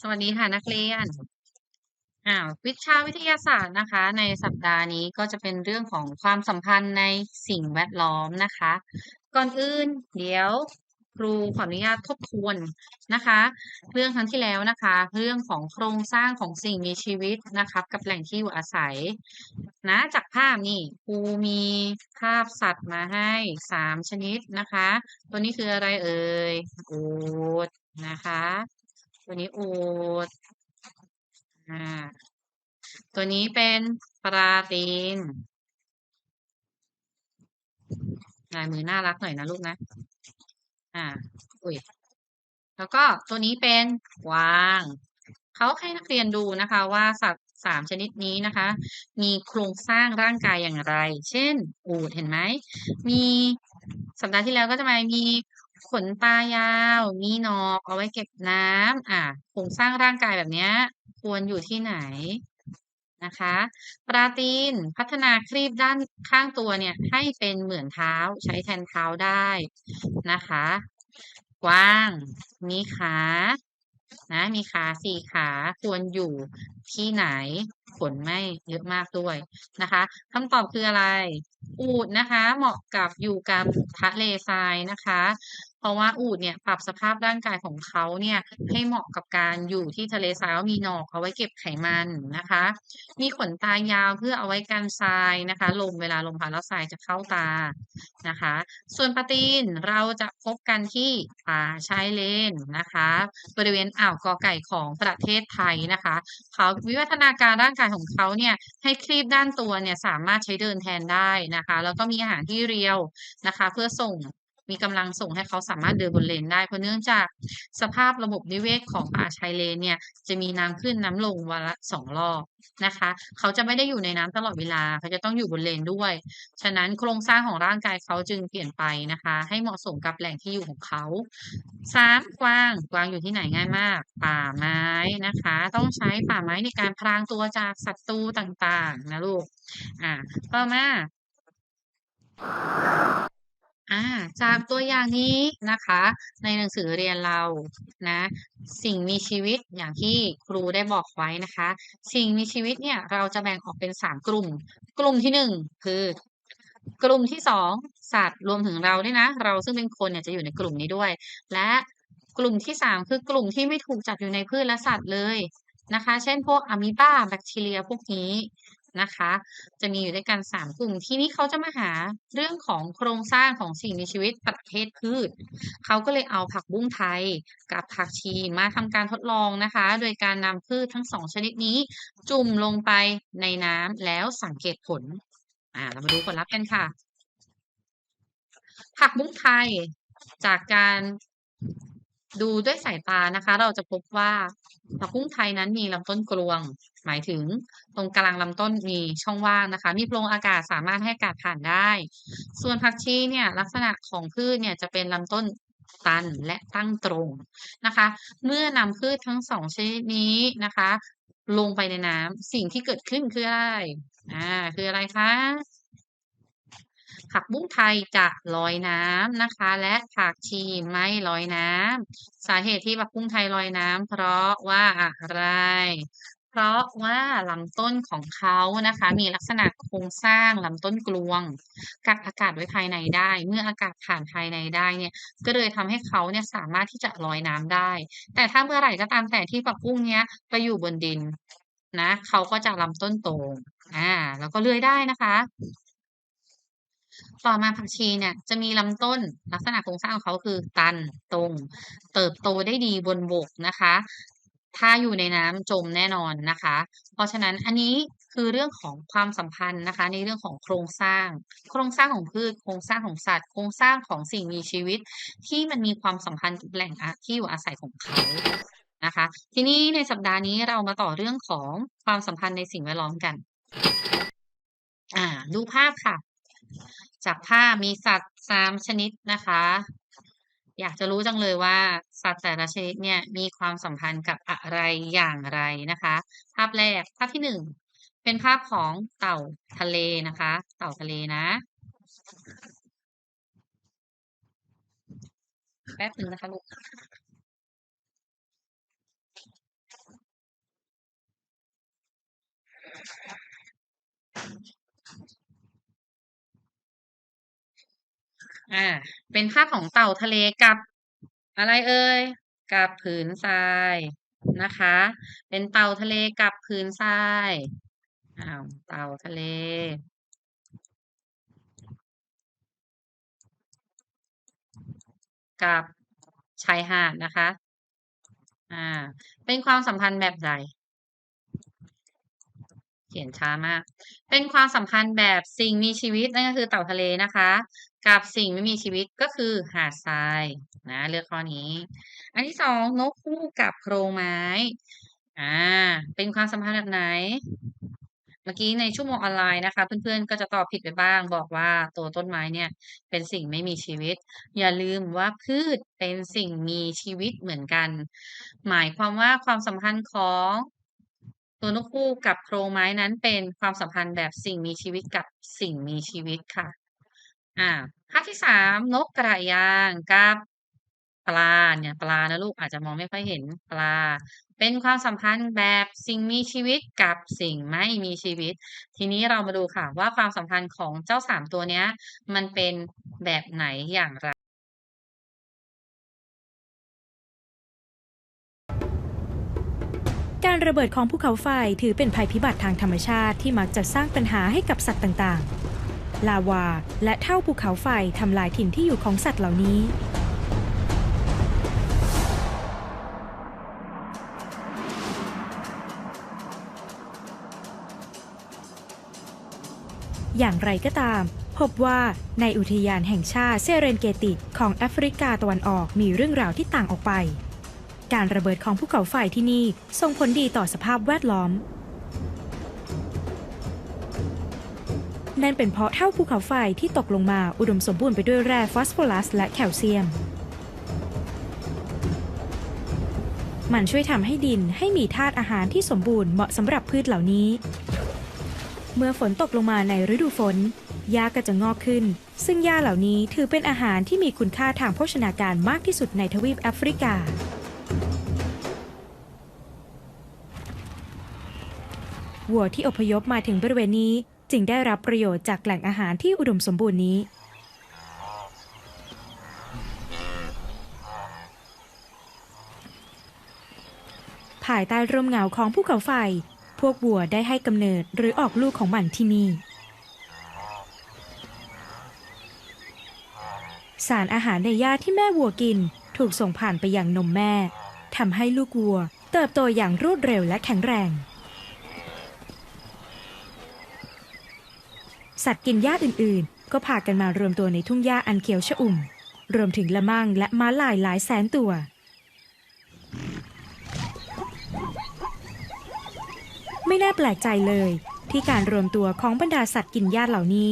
สวัสดีค่ะนักเรียนอ่าวิชาวิทยาศาสตร์นะคะ ในสัปดาห์นี้ก็จะเป็นเรื่องของความสัมพันธ์ในสิ่งแวดล้อมนะคะ ก่อนอื่นเดี๋ยวครูขออนุญาตทบทวนนะคะ เรื่องครั้งที่แล้วนะคะ เรื่องของโครงสร้างของสิ่งมีชีวิตนะคะกับแหล่งที่อยู่อาศัย นะจากภาพนี่ครูมีภาพสัตว์มาให้สามชนิดนะคะ ตัวนี้คืออะไรเอ่ยอูฐนะคะ ตัวนี้อูฐอ่าตัวนี้เป็นปลาตีนลายมือน่ารักหน่อยนะลูกนะ อ่า อุ้ย แล้วก็ตัวนี้เป็นกวาง เขาให้นักเรียนดูนะคะว่าสัตว์สามชนิดนี้นะคะ มีโครงสร้างร่างกายอย่างไร เช่น อูฐเห็นไหม มีสัปดาห์ที่แล้วก็จะมามี ขนตายาว มีหนอกเอาไว้เก็บน้ำอ่าโครงสร้างร่างกายแบบนี้ควรอยู่ที่ไหนนะคะปลาตีนพัฒนาครีบด้านข้างตัวเนี่ยให้เป็นเหมือนเท้าใช้แทนเท้าได้นะคะ กว้าง มีขานะมีขาสี่ขาควรอยู่ที่ไหนขนไม่เยอะมากด้วยนะคะคำตอบคืออะไร อูดนะคะ เหมาะกับอยู่กับทะเลทรายนะคะ ราะว่าอูฐเนี่ยปรับสภาพร่างกายของเขาเนี่ยให้เหมาะกับการอยู่ที่ทะเลทรายมีหนอกเอาไว้เก็บไขมันนะคะ มีขนตายาวเพื่อเอาไว้กันทรายนะคะลมเวลาลมพัดแล้วทรายจะเข้าตานะคะ ส่วนปลาตีนเราจะพบกันที่ป่าชายเลนนะคะ บริเวณอ่าวกอไก่ของประเทศไทยนะคะเขาวิวัฒนาการร่างกายของเขาเนี่ยให้ครีบด้านตัวเนี่ยสามารถใช้เดินแทนได้นะคะ แล้วก็มีอาหารที่เรียวนะคะ เพื่อส่ง มีกำลังส่งให้เขาสามารถเดินบนเลนได้เพราะเนื่องจากสภาพระบบนิเวศของป่าชายเลนเนี่ยจะมีน้ำขึ้นน้ำลงวันละสองรอบนะคะ เขาจะไม่ได้อยู่ในน้ำตลอดเวลา เขาจะต้องอยู่บนเลนด้วย ฉะนั้นโครงสร้างของร่างกายเขาจึงเปลี่ยนไปนะคะ ให้เหมาะสมกับแหล่งที่อยู่ของเขาสามกวางกวางอยู่ที่ไหนง่ายมาก ป่าไม้นะคะ ต้องใช้ป่าไม้ในการพรางตัวจากศัตรูต่างๆ นะลูกอ่าต่อมา อ่าจากตัวอย่างนี้นะคะ ในหนังสือเรียนเรานะ สิ่งมีชีวิตอย่างที่ครูได้บอกไว้นะคะ สิ่งมีชีวิตเนี่ยเราจะแบ่งออกเป็นสามกลุ่ม กลุ่มที่หนึ่งคือกลุ่มที่สองสัตว์รวมถึงเราด้วยนะ เราซึ่งเป็นคนเนี่ยจะอยู่ในกลุ่มนี้ด้วย และกลุ่มที่สามคือกลุ่มที่ไม่ถูกจัดอยู่ในพืชและสัตว์เลยนะคะ เช่นพวกอะมีบาแบคทีเรียพวกนี้ นะคะ จะมีอยู่ด้วยกันสามกลุ่ม ที่นี้เขาจะมาหาเรื่องของโครงสร้างของสิ่งมีชีวิตประเภทพืช เขาก็เลยเอาผักบุ้งไทยกับผักชีมาทำการทดลองนะคะ โดยการนำพืชทั้งสองชนิดนี้ จุ่มลงไปในน้ำแล้วสังเกตผล อ่า เรามาดูผลลัพธ์กันค่ะ ผักบุ้งไทยจากการดูด้วยสายตานะคะ เราจะพบว่าผักบุ้งไทยนั้นมีลำต้นกลวงหมายถึงตรงกลางลำต้นมีช่องว่างนะคะ มีโพรงอากาศสามารถให้อากาศผ่านได้ ส่วนผักชีเนี่ยลักษณะของพืชเนี่ยจะเป็นลำต้นตันและตั้งตรงนะคะ เมื่อนำพืชทั้งสองชนิดนี้นะคะ ลงไปในน้ำสิ่งที่เกิดขึ้นคืออะไรอ่าคืออะไรคะผักบุ้งไทยจะลอยน้ำนะคะ และผักชีไม่ลอยน้ำสาเหตุที่ผักบุ้งไทยลอยน้ำเพราะว่าอะไร ราะว่าลำต้นของเขานะคะ มีลักษณะโครงสร้างลำต้นกลวง กักอากาศไว้ภายในได้ เมื่ออากาศผ่านภายในได้เนี่ย ก็เลยทำให้เขาเนี่ยสามารถที่จะลอยน้ำได้ แต่ถ้าเมื่อไหร่ก็ตามแต่ที่ผักบุ้งเนี้ยไปอยู่บนดินนะเขาก็จะลำต้นโตอ่า แล้วก็เลื้อยได้นะคะ ต่อมาผักชีเนี่ย จะมีลำต้นลักษณะโครงสร้างของเขาคือตันตรง เติบโตได้ดีบนบกนะคะ ถ้าอยู่ในน้ำจมแน่นอนนะคะ เพราะฉะนั้นอันนี้คือเรื่องของความสัมพันธ์นะคะ ในเรื่องของโครงสร้าง โครงสร้างของพืช โครงสร้างของสัตว์ โครงสร้างของสิ่งมีชีวิต ที่มันมีความสัมพันธ์กับแหล่งที่อยู่อาศัยของเขานะคะ ทีนี้ในสัปดาห์นี้เรามาต่อเรื่องของความสัมพันธ์ในสิ่งแวดล้อมกัน อ่า ดูภาพค่ะ จากภาพมีสัตว์สามชนิดนะคะ อยากจะรู้จังเลยว่า สัตว์แต่ละชนิดเนี่ยมีความสัมพันธ์กับอะไรอย่างไรนะคะ ภาพแรกภาพที่หนึ่งเป็นภาพของเต่าทะเลนะคะ เต่าทะเลนะแป๊บหนึ่งนะคะลูก อ่า เป็นภาพของเต่าทะเลกับอะไรเอ่ย กับผืนทรายนะคะ เป็นเต่าทะเลกับผืนทราย อ้าว เต่าทะเล กับชายหาดนะคะ อ่า เป็นความสัมพันธ์แบบใดเขียนช้ามาก เป็นความสัมพันธ์แบบสิ่งมีชีวิตนั่นก็คือเต่าทะเลนะคะ กับสิ่งไม่มีชีวิตก็คือหาดทรายนะเลือกข้อนี้ อันที่2นกคู่กับโพรงไม้ อ่า เป็นความสัมพันธ์แบบไหน เมื่อกี้ในชั่วโมงออนไลน์นะคะ เพื่อนๆก็จะตอบผิดไปบ้าง บอกว่าตัวต้นไม้เนี่ยเป็นสิ่งไม่มีชีวิต อย่าลืมว่าพืชเป็นสิ่งมีชีวิตเหมือนกัน หมายความว่าความสัมพันธ์ของตัวนกคู่กับโพรงไม้นั้นเป็นความสัมพันธ์แบบสิ่งมีชีวิตกับสิ่งมีชีวิตค่ะ อ่าภาพที่3นกกระยางกับปลาเนี่ยปลานะลูกอาจจะมองไม่ค่อยเห็นปลา เป็นความสัมพันธ์แบบสิ่งมีชีวิตกับสิ่งไม่มีชีวิต ทีนี้เรามาดูค่ะว่าความสัมพันธ์ของเจ้า3ตัวเนี้ย มันเป็นแบบไหนอย่างไรการระเบิดของภูเขาไฟถือเป็นภัยพิบัติทางธรรมชาติที่มักจะสร้างปัญหาให้กับสัตว์ต่างๆ ลาวา และเท่าภูเขาไฟทำลายถิ่นที่อยู่ของสัตว์เหล่านี้ อย่างไรก็ตามพบว่าในอุทยานแห่งชาติเซเรนเกติของแอฟริกาตะวันออกมีเรื่องราวที่ต่างออกไป การระเบิดของภูเขาไฟที่นี่ส่งผลดีต่อสภาพแวดล้อม นั่นเป็นเพราะเท่าภูเขาไฟที่ตกลงมาอุดมสมบูรณ์ไปด้วยแร่ฟอสฟอรัส และแคลเซียม มันช่วยทำให้ดินให้มีธาตุอาหารที่สมบูรณ์เหมาะสำหรับพืชเหล่านี้ เมื่อฝนตกลงมาในฤดูฝนหญ้าก็จะงอกขึ้น ซึ่งหญ้าเหล่านี้ถือเป็นอาหารที่มีคุณค่าทางโภชนาการมากที่สุดในทวีปแอฟริกาวัวที่อพยพมาถึงบริเวณนี้ จึงได้รับประโยชน์จากแหล่งอาหารที่อุดมสมบูรณ์นี้ ภายใต้ร่มเงาของภูเขาไฟ พวกวัวได้ให้กำเนิดหรือออกลูกของมันที่นี่ สารอาหารในหญ้าที่แม่วัวกินถูกส่งผ่านไปยังนมแม่ทำให้ลูกวัว เติบโตอย่างรวดเร็วและแข็งแรง สัตว์กินหญ้าอื่นๆ ก็พากันมารวมตัวในทุ่งหญ้าอันเขียวชอุ่ม รวมถึงละมั่งและม้าลายหลายแสนตัว ไม่น่าแปลกใจเลยที่การรวมตัวของบรรดาสัตว์กินหญ้าเหล่านี้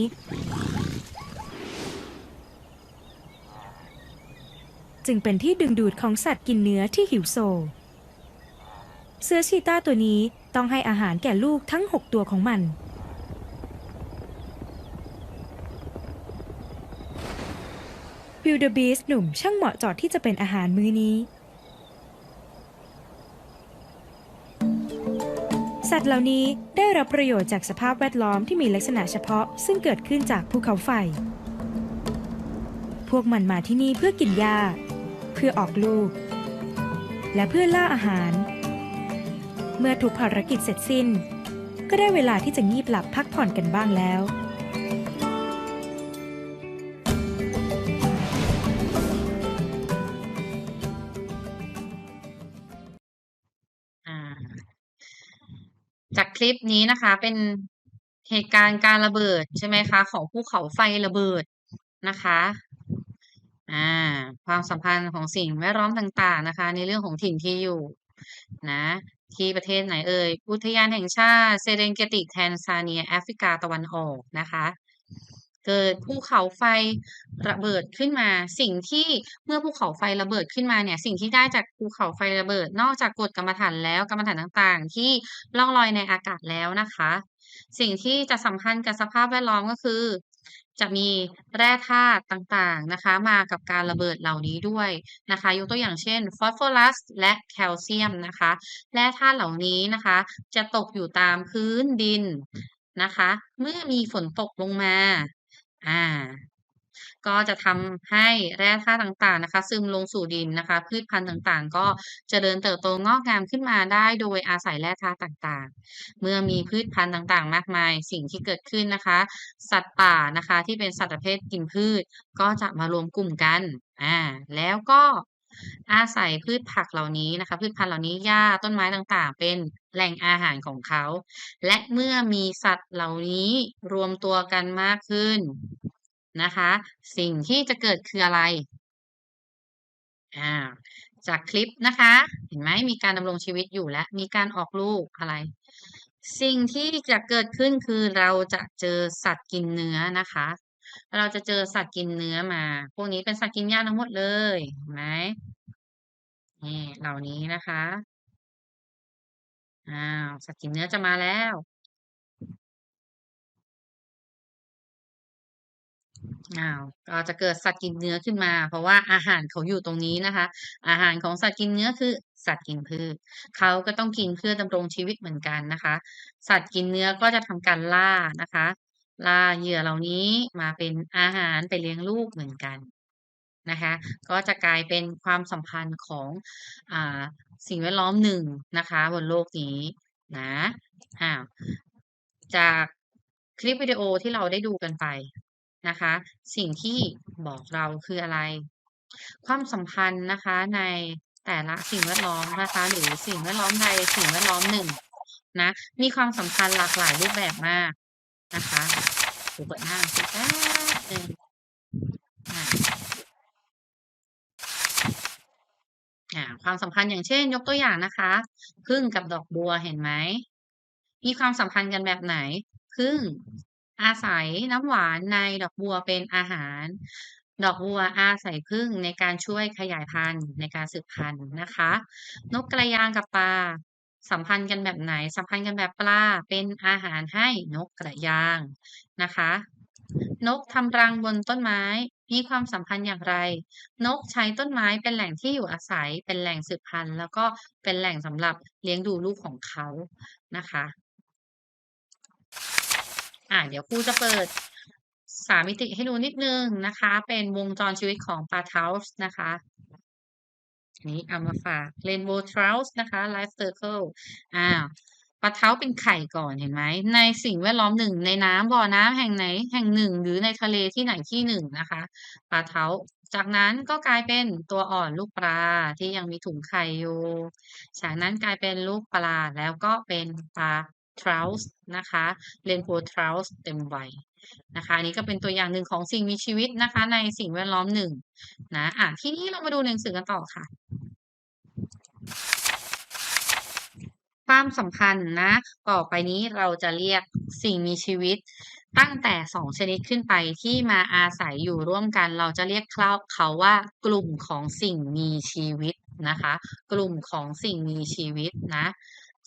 จึงเป็นที่ดึงดูดของสัตว์กินเนื้อที่หิวโซ เสือชีต้าตัวนี้ต้องให้อาหารแก่ลูกทั้ง 6 ตัวของมัน วิลเดอร์บีสหนุ่มช่างเหมาะจอดที่จะเป็นอาหารมื้อนี้ สัตว์เหล่านี้ได้รับประโยชน์จากสภาพแวดล้อมที่มีลักษณะเฉพาะ ซึ่งเกิดขึ้นจากภูเขาไฟ พวกมันมาที่นี่เพื่อกินหญ้า เพื่อออกลูก และเพื่อล่าอาหาร เมื่อทุกภารกิจเสร็จสิ้น ก็ได้เวลาที่จะงีบหลับพักผ่อนกันบ้างแล้ว คลิปนี้นะคะ เป็นเหตุการณ์การระเบิดใช่ไหมคะ ของภูเขาไฟระเบิดนะคะอ่าความสัมพันธ์ของสิ่งแวดล้อมต่างๆนะคะ ในเรื่องของถิ่นที่อยู่นะที่ประเทศไหนเอ่ย อุทยานแห่งชาติเซเรนเกติแทนซาเนียแอฟริกาตะวันออกนะคะ เกิดภูเขาไฟระเบิดขึ้นมา สิ่งที่เมื่อภูเขาไฟระเบิดขึ้นมาเนี่ยสิ่งที่ได้จากภูเขาไฟระเบิด นอกจากกรดกัมมันถันแล้วกัมมันถันต่างๆ ที่ล่องลอยในอากาศแล้วนะคะ สิ่งที่จะสัมพันธ์กับสภาพแวดล้อมก็คือ จะมีแร่ธาตุต่างๆนะคะ มากับการระเบิดเหล่านี้ด้วยนะคะ ยกตัวอย่างเช่นฟอสฟอรัสและแคลเซียมนะคะแร่ธาตุเหล่านี้นะคะ จะตกอยู่ตามพื้นดินนะคะ เมื่อมีฝนตกลงมา อ่า ก็จะทำให้แร่ธาตุต่างๆนะคะ ซึมลงสู่ดินนะคะ พืชพันธุ์ต่างๆ ก็เจริญเติบโตงอกงามขึ้นมาได้โดยอาศัยแร่ธาตุต่างๆ เมื่อมีพืชพันธุ์ต่างๆ มากมาย สิ่งที่เกิดขึ้นนะคะ สัตว์ป่านะคะ ที่เป็นสัตว์ประเภทกินพืช ก็จะมารวมกลุ่มกัน อ่า แล้วก็ อาศัยพืชผักเหล่านี้นะคะ พืชพันธุ์เหล่านี้หญ้าต้นไม้ต่างๆ เป็นแหล่งอาหารของเขา และเมื่อมีสัตว์เหล่านี้รวมตัวกันมากขึ้นนะคะ สิ่งที่จะเกิดคืออะไรอ่าจากคลิปนะคะ เห็นไหมมีการดำรงชีวิตอยู่และมีการออกลูกอะไร สิ่งที่จะเกิดขึ้นคือเราจะเจอสัตว์กินเนื้อนะคะ เราจะเจอสัตว์กินเนื้อมา พวกนี้เป็นสัตว์กินหญ้าทั้งหมดเลยเห็นไหมนี่เหล่านี้นะคะอ้าวสัตว์กินเนื้อจะมาแล้ว อ้าวก็จะเกิดสัตว์กินเนื้อขึ้นมา เพราะว่าอาหารเขาอยู่ตรงนี้นะคะ อาหารของสัตว์กินเนื้อคือสัตว์กินพืชเขาก็ต้องกินเพื่อดำรงชีวิตเหมือนกันนะคะ สัตว์กินเนื้อก็จะทำการล่านะคะ ลาเหยื่อเหล่านี้มาเป็นอาหารไปเลี้ยงลูกเหมือนกันนะคะก็จะกลายเป็นความสัมพันธ์ของอสิ่งแวดล้อมหนึ่งนะคะบนโลกนี้นะจากคลิปวิดีโอที่เราได้ดูกันไปนะคะ สิ่งที่บอกเราคืออะไร ความสัมพันธ์นะคะในแต่ละสิ่งแวดล้อมนะคะ หรือสิ่งแวดล้อมใดสิ่งแวดล้อมหนึ่งนะมีความสัมพันธ์หลากหลายรูปแบบมาก นะคะดูเปิดหน้าสิแป๊บหนึ่งความสัมพันธ์อย่างเช่น ยกตัวอย่างนะคะผึ้งกับดอกบัวเห็นไหมมีความสัมพันธ์กันแบบไหนผึ้งอาศัยน้ำหวานในดอกบัวเป็นอาหาร ดอกบัวอาศัยผึ้งในการช่วยขยายพันธุ์ในการสืบพันธุ์นะคะ นกกระยางกับปลา สัมพันธ์กันแบบไหน สัมพันธ์กันแบบปลาเป็นอาหารให้นกกระยางนะคะ นกทำรังบนต้นไม้ มีความสัมพันธ์อย่างไร นกใช้ต้นไม้เป็นแหล่งที่อยู่อาศัย เป็นแหล่งสืบพันธุ์ แล้วก็เป็นแหล่งสำหรับเลี้ยงดูลูกของเขานะคะอ่าเดี๋ยวครูจะเปิดสามมิติให้ดูนิดนึงนะคะ เป็นวงจรชีวิตของปลาเทาส์นะคะ นี้เอามาฝาก Rainbow Trout นะคะ Life Circle อ้าวปลาเท้าเป็นไข่ก่อนเห็นไหม ในสิ่งแวดล้อมหนึ่งในน้ำบ่อน้ำแห่งไหนแห่งหนึ่ง หรือในทะเลที่ไหนที่หนึ่งนะคะปลาเท้าจากนั้นก็กลายเป็นตัวอ่อนลูกปลาที่ยังมีถุงไข่อยู่จากนั้นกลายเป็นลูกปลาแล้วก็เป็นปลา trout นะคะ rainbow trout เต็มวัย นะคะอันนี้ก็เป็นตัวอย่างหนึ่งของสิ่งมีชีวิตนะคะ ในสิ่งแวดล้อมหนึ่งนะอะทีนี้เรามาดูหนังสือกันต่อค่ะ ความสัมพันธ์นะ ต่อไปนี้เราจะเรียกสิ่งมีชีวิตตั้งแต่สองชนิดขึ้นไปที่มาอาศัยอยู่ร่วมกัน เราจะเรียกเขาเขาว่ากลุ่มของสิ่งมีชีวิตนะคะ กลุ่มของสิ่งมีชีวิตนะ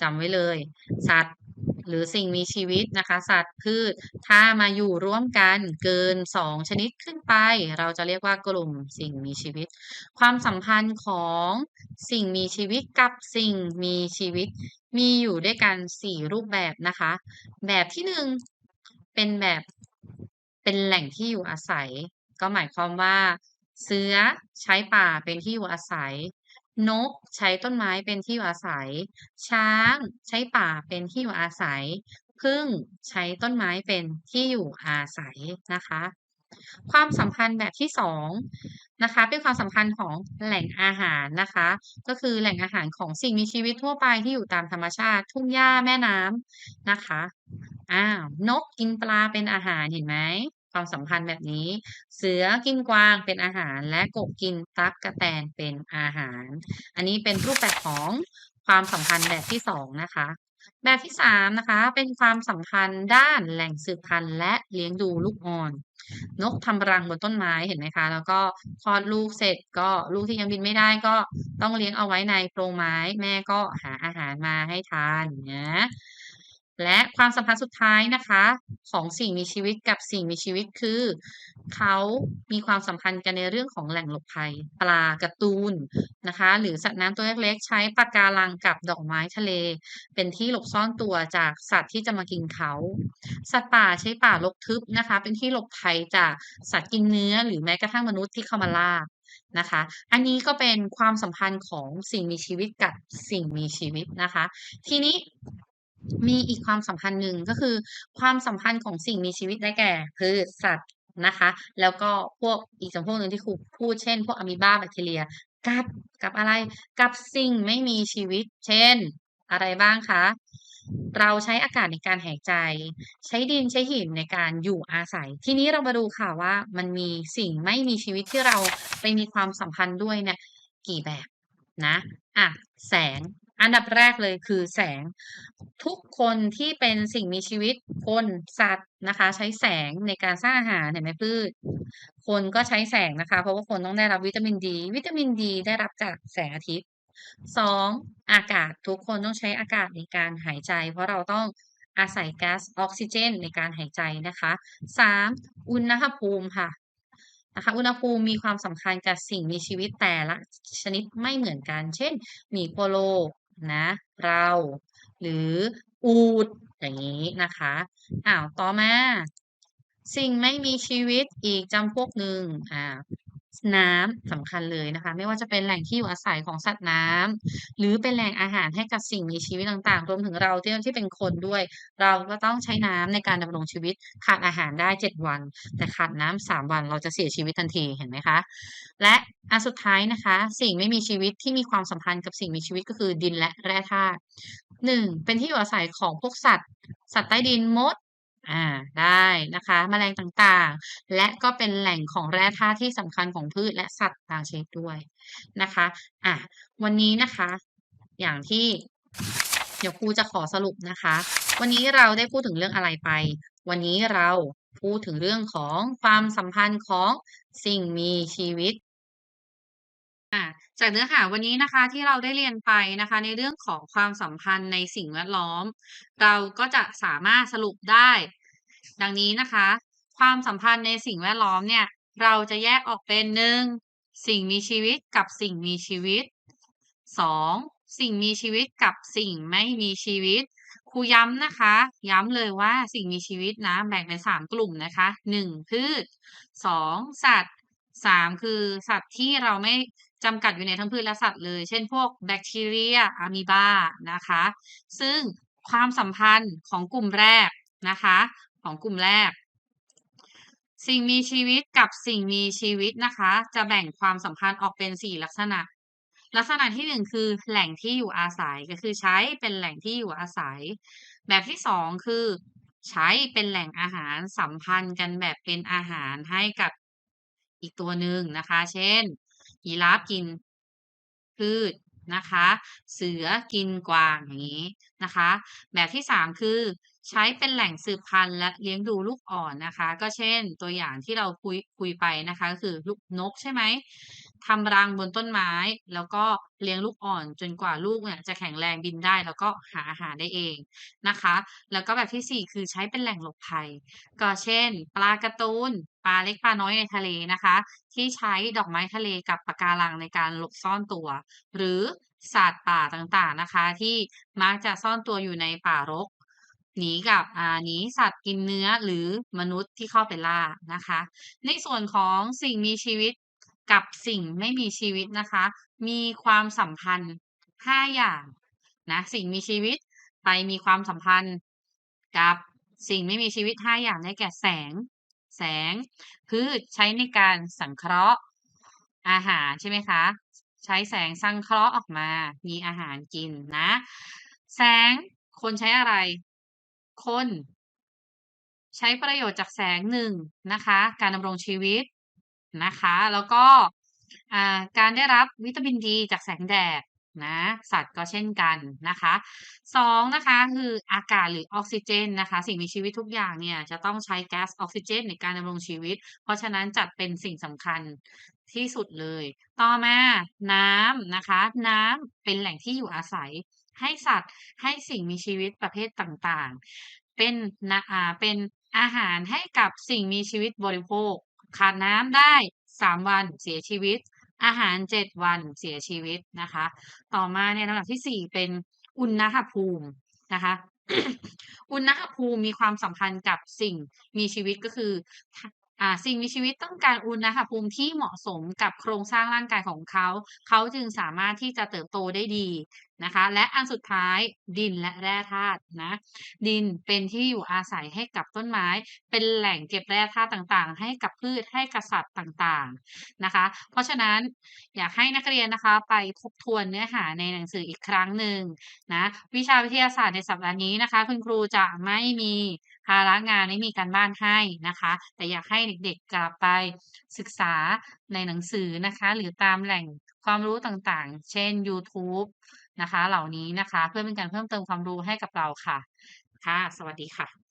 จำไว้เลย สัตว์ หรือสิ่งมีชีวิตนะคะ สัตว์พืช ถ้ามาอยู่ร่วมกันเกินสองชนิดขึ้นไป เราจะเรียกว่ากลุ่มสิ่งมีชีวิต ความสัมพันธ์ของสิ่งมีชีวิตกับสิ่งมีชีวิต มีอยู่ด้วยกันสี่รูปแบบนะคะ แบบที่หนึ่งเป็นแบบเป็นแหล่งที่อยู่อาศัย ก็หมายความว่า เสือใช้ป่าเป็นที่อยู่อาศัย นกใช้ต้นไม้เป็นที่อยู่อาศัย ช้างใช้ป่าเป็นที่อยู่อาศัยผึ้งใช้ต้นไม้เป็นที่อยู่อาศัยนะคะ ความสัมพันธ์แบบที่สองนะคะเป็นความสัมพันธ์ของแหล่งอาหารนะคะ ก็คือแหล่งอาหารของสิ่งมีชีวิตทั่วไปที่อยู่ตามธรรมชาติ ทุ่งหญ้าแม่น้ำนะคะอ้าวนกกินปลาเป็นอาหารเห็นไหม ความสัมพันธ์แบบนี้ เสือกินกวางเป็นอาหาร และกบกินตั๊กระแตนเป็นอาหาร อันนี้เป็นรูปแบบของความสัมพันธ์แบบที่สองนะคะ แบบที่สามนะคะเป็นความสัมพันธ์ด้านแหล่งสืบพันธุ์และเลี้ยงดูลูกอ่อน นกทำรังบนต้นไม้เห็นไหมคะ แล้วก็คลอดลูกเสร็จก็ลูกที่ยังบินไม่ได้ก็ต้องเลี้ยงเอาไว้ในโพรงไม้ แม่ก็หาอาหารมาให้ทานนะ และความสัมพันธ์สุดท้ายนะคะ ของสิ่งมีชีวิตกับสิ่งมีชีวิตคือ เขามีความสัมพันธ์กันในเรื่องของแหล่งหลบภัย ปลากร์ตูนนะคะ หรือสัตว์น้ำตัวเล็กๆใช้ปะการังกับดอกไม้ทะเล เป็นที่หลบซ่อนตัวจากสัตว์ที่จะมากินเขา สัตว์ป่าใช้ป่ารกทึบนะคะ เป็นที่หลบภัยจากสัตว์กินเนื้อ หรือแม้กระทั่งมนุษย์ที่เข้ามาล่านะคะ อันนี้ก็เป็นความสัมพันธ์ของสิ่งมีชีวิตกับสิ่งมีชีวิตนะคะ ทีนี้ มีอีกความสัมพันธ์หนึ่งก็คือ ความสัมพันธ์ของสิ่งมีชีวิตได้แก่พืชสัตว์นะคะ แล้วก็พวกอีกจำพวกหนึ่งที่ครูพูดเช่น พวกอะมีบาแบคทีเรีย กับกับอะไรกับสิ่งไม่มีชีวิต เช่น อะไรบ้างคะเราใช้อากาศในการหายใจ ใช้ดินใช้หินในการอยู่อาศัย ทีนี้เรามาดูค่ะว่ามันมีสิ่งไม่มีชีวิตที่เราไปมีความสัมพันธ์ด้วยเนี่ยกี่แบบนะอะแสง อันดับแรกเลยคือแสง ทุกคนที่เป็นสิ่งมีชีวิตคนสัตว์นะคะ ใช้แสงในการสร้างอาหารเห็นไหมพืช คนก็ใช้แสงนะคะ เพราะว่าคนต้องได้รับวิตามินดี วิตามินดีได้รับจากแสงอาทิตย์2องอากาศทุกคนต้องใช้อากาศในการหายใจ เพราะเราต้องอาศัยก๊าซออกซิเจนในการหายใจนะคะ3อุณหภูมิค่ะนะคะอุณหภูมิมีความสำคัญกับสิ่งมีชีวิตแต่ละชนิดไม่เหมือนกัน เช่น หมีโพโล นะ เรา หรืออูดอย่างนี้นะคะอ้าวต่อมา สิ่งไม่มีชีวิตอีกจำพวกหนึ่งอ่า น้ำสำคัญเลยนะคะ ไม่ว่าจะเป็นแหล่งที่อยู่อาศัยของสัตว์น้ำหรือเป็นแหล่งอาหารให้กับสิ่งมีชีวิตต่างๆ รวมถึงเราที่ที่เป็นคนด้วย เราก็ต้องใช้น้ำในการดำรงชีวิตขาดอาหารได้7วัน แต่ขาดน้ำ3วันเราจะเสียชีวิตทันทีเห็นไหมคะ และอันสุดท้ายนะคะ สิ่งไม่มีชีวิตที่มีความสัมพันธ์กับสิ่งมีชีวิตก็คือดินและแร่ธาตุ1เป็นที่อยู่อาศัยของพวกสัตว์ สัตว์ใต้ดินมด อ่าได้นะคะ แมลงต่างๆ และก็เป็นแหล่งของแร่ธาตุที่สำคัญของพืชและสัตว์บางชนิดด้วยนะคะอะวันนี้นะคะ อย่างที่เดี๋ยวครูจะขอสรุปนะคะ วันนี้เราได้พูดถึงเรื่องอะไรไป วันนี้เราพูดถึงเรื่องของความสัมพันธ์ของสิ่งมีชีวิต อ่าจากเนื้อหาวันนี้นะคะที่เราได้เรียนไปนะคะ ในเรื่องของความสัมพันธ์ในสิ่งแวดล้อม เราก็จะสามารถสรุปได้ ดังนี้นะคะ ความสัมพันธ์ในสิ่งแวดล้อมเนี่ย เราจะแยกออกเป็น1สิ่งมีชีวิตกับสิ่งมีชีวิต 2 สิ่งมีชีวิตกับสิ่งไม่มีชีวิตครูย้ำนะคะ ย้ำเลยว่าสิ่งมีชีวิตนะแบ่งเป็น3กลุ่มนะคะ1พืช2สัตว์3คือสัตว์ที่เราไม่ จำกัดอยู่ในทั้งพืชและสัตว์เลย เช่นพวกแบคทีเรียอะมีบานะคะ ซึ่งความสัมพันธ์ของกลุ่มแรกนะคะ ของกลุ่มแรก สิ่งมีชีวิตกับสิ่งมีชีวิตนะคะ จะแบ่งความสัมพันธ์ออกเป็น 4 ลักษณะ ลักษณะที่ 1 คือแหล่งที่อยู่อาศัยก็คือใช้เป็นแหล่งที่อยู่อาศัย แบบที่ 2 คือ ใช้เป็นแหล่งอาหารสัมพันธ์กันแบบเป็นอาหารให้กับอีกตัวหนึ่งนะคะ เช่น ยีราฟกินพืชนะคะ เสือกินกวางอย่างงี้นะคะ แบบที่ 3 คือใช้เป็นแหล่งสืบพันธุ์และเลี้ยงดูลูกอ่อนนะคะ ก็เช่นตัวอย่างที่เราคุยคุยไปนะคะก็คือลูกนกใช่ไหมทำรังบนต้นไม้ แล้วก็เลี้ยงลูกอ่อนจนกว่าลูกเนี่ยจะแข็งแรงบินได้ แล้วก็หาอาหารได้เองนะคะ แล้วก็แบบที่ 4 คือใช้เป็นแหล่งหลบภัย ก็เช่น ปลาการ์ตูนปลาเล็กปลาน้อยในทะเลนะคะ ที่ใช้ดอกไม้ทะเลกับปะการังในการหลบซ่อนตัว หรือสัตว์ป่าต่างๆนะคะ ที่มักจะซ่อนตัวอยู่ในป่ารกหนีกับอ่าหนีสัตว์กินเนื้อหรือมนุษย์ที่เข้าไปล่านะคะ ในส่วนของสิ่งมีชีวิตกับสิ่งไม่มีชีวิตนะคะ มีความสัมพันธ์5อย่างนะสิ่งมีชีวิตไปมีความสัมพันธ์กับสิ่งไม่มีชีวิต5อย่างได้แก่แสง แสง พืชใช้ในการสังเคราะห์ อาหารใช่ไหมคะ ใช้แสงสังเคราะห์ออกมา มีอาหารกินนะ แสงคนใช้อะไร คน ใช้ประโยชน์จากแสง1นะคะ การดำรงชีวิตนะคะ แล้วก็การได้รับวิตามินดีจากแสงแดด นะสัตว์ก็เช่นกันนะคะ2นะคะคืออากาศหรือออกซิเจนนะคะ สิ่งมีชีวิตทุกอย่างเนี่ยจะต้องใช้แก๊สออกซิเจนในการดำรงชีวิต เพราะฉะนั้นจัดเป็นสิ่งสำคัญที่สุดเลย ต่อมาน้ำนะคะ น้ำเป็นแหล่งที่อยู่อาศัย ให้สัตว์ให้สิ่งมีชีวิตประเภทต่างๆ เป็นนะอ่าเป็นอาหารให้กับสิ่งมีชีวิตบริโภค ขาดน้ำได้3วันเสียชีวิต อาหารเจ็ดวันเสียชีวิตนะคะ ต่อมาเนี่ยลำดับที่สี่เป็นอุณหภูมินะคะอุณหภูมิมีความสัมพันธ์กับสิ่งมีชีวิตก็คือ สิ่งมีชีวิตต้องการอุณหภูมิที่เหมาะสมกับโครงสร้างร่างกายของเขา เขาจึงสามารถที่จะเติบโตได้ดีนะคะ และอันสุดท้ายดินและแร่ธาตุนะ ดินเป็นที่อยู่อาศัยให้กับต้นไม้ เป็นแหล่งเก็บแร่ธาตุต่างๆ ให้กับพืชให้กับสัตว์ต่างๆนะคะ เพราะฉะนั้นอยากให้นักเรียนนะคะไปทบทวนเนื้อหาในหนังสืออีกครั้งหนึ่งนะวิชาวิทยาศาสตร์ในสัปดาห์นี้นะคะ คุณครูจะไม่มีภาระงานไม่มีการบ้านให้นะคะ แต่อยากให้เด็กๆกลับไปศึกษาในหนังสือนะคะ หรือตามแหล่งความรู้ต่างๆ เช่นยูทูบนะคะ เหล่านี้นะคะ เพื่อเป็นการเพิ่มเติมความรู้ให้กับเราค่ะ ค่ะ สวัสดีค่ะ